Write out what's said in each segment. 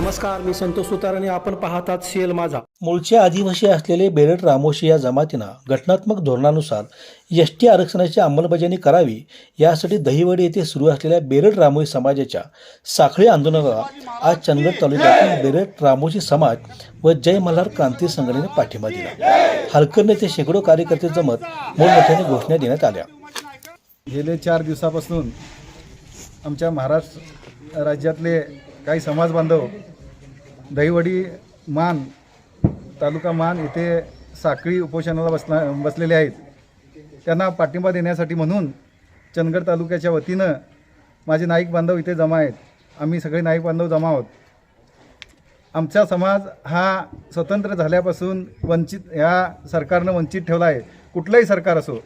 नमस्कार मी संतोष सुतार आणि आपण पाहतात सीएल माझा. मूळचे आदिवासी असलेले बेरड रामोशी या जमातीनं घटनात्मक धोरणानुसार एस टी आरक्षणाची अंमलबजावणी करावी यासाठी दहिवडी येथे सुरू असलेल्या बेरड रामोशी समाजाच्या साखळी आंदोलनाला आज चंदगड तालुक्यातील बेरड रामोशी समाज व जय मल्हार क्रांती संघटनेने पाठिंबा दिला. हलकर येथे शेकडो कार्यकर्ते जमत मोठमोठ्याने घोषणा देण्यात आल्या. गेले चार दिवसापासून आमच्या महाराष्ट्र राज्यातले काही समाज बांधव दहीवडी मान तालुका मान येथे साखळी उपोषणाला बसला बसलेले आहेत. त्यांना पाठिंबा देण्यासाठी म्हणून चंदगड तालुक्याच्या वतीनं माझे नाईक बांधव इथे जमा आहेत. आम्ही सगळे नाईक बांधव जमा आहोत. आमचा समाज हा स्वतंत्र झाल्यापासून वंचित ह्या सरकारनं वंचित ठेवला आहे. कुठलंही सरकार असो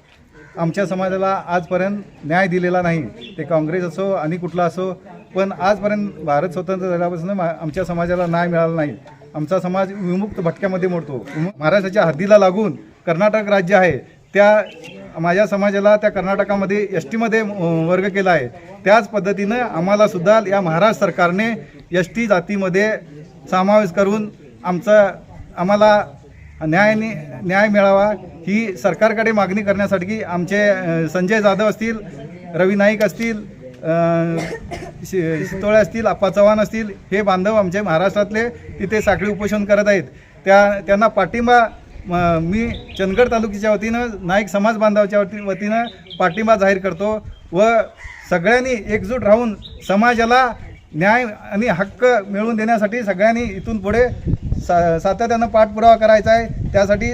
आमच्या समाजाला आजपर्यंत न्याय दिलेला नाही. ते काँग्रेस असो आणि कुठला असो पण आजपर्यंत भारत स्वतंत्र झाल्यापासून मा- आमच्या समाजाला न्याय मिळाला नाही. आमचा समाज विमुक्त भटक्यामध्ये मोडतो. महाराष्ट्राच्या हद्दीला लागून कर्नाटक राज्य आहे. त्या माझ्या समाजाला त्या कर्नाटकामध्ये एस टीमध्ये वर्ग केला आहे. त्याच पद्धतीनं आम्हाला सुद्धा या महाराष्ट्र सरकारने एस टी जातीमध्ये समावेश करून आमचा आम्हाला न्याय न्याय मिळावा ही सरकारकडे मागणी करण्यासाठी आमचे संजय जाधव असतील रवी नाईक असतील शि- शितोळे असतील आप्पा चव्हाण असतील हे बांधव आमचे महाराष्ट्रातले तिथे साखळी उपोषण करत आहेत. त्या त्यांना पाठिंबा मी चंदगड तालुक्याच्या वतीनं नाईक समाज बांधवाच्या वती वतीनं पाठिंबा जाहीर करतो व सगळ्यांनी एकजूट राहून समाजाला न्याय आणि हक्क मिळवून देण्यासाठी सगळ्यांनी इथून पुढे सा सातत्यानं पाठपुरावा करायचा आहे. त्यासाठी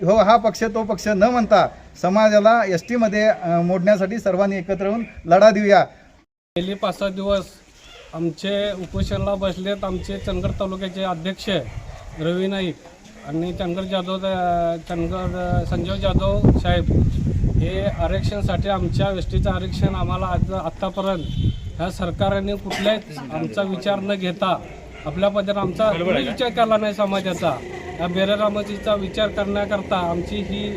हो हा पक्ष तो पक्ष न म्हणता समाजाला एस टीमध्ये मोडण्यासाठी सर्वांनी एकत्र येऊन लढा देऊया. गेली पाच सहा दिवस आमचे उपोषणाला बसलेत आमचे चंदगड तालुक्याचे अध्यक्ष रवी नाईक आणि चंदगड जाधव चंदगड संजय जाधव साहेब. हे आरक्षणासाठी आमच्या एसटीचं आरक्षण आम्हाला आज आत्तापर्यंत ह्या सरकारने कुठल्याच आमचा विचार न घेता आपल्या पद्धतीने आमचा विचार केला नाही समाजाचा. या बेररामतीचा विचार करण्याकरता आमची ही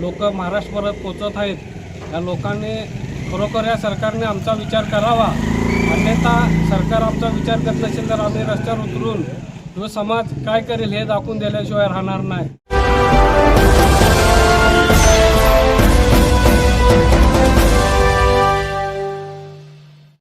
लोक महाराष्ट्रभरात पोचत आहेत. या लोकांनी खरोखर या सरकारने आमचा विचार करावा. अन्यथा सरकार आमचा विचार करत नसेल तर आम्ही रस्त्यावर उतरून तो समाज काय करेल हे दाखवून दिल्याशिवाय राहणार नाही.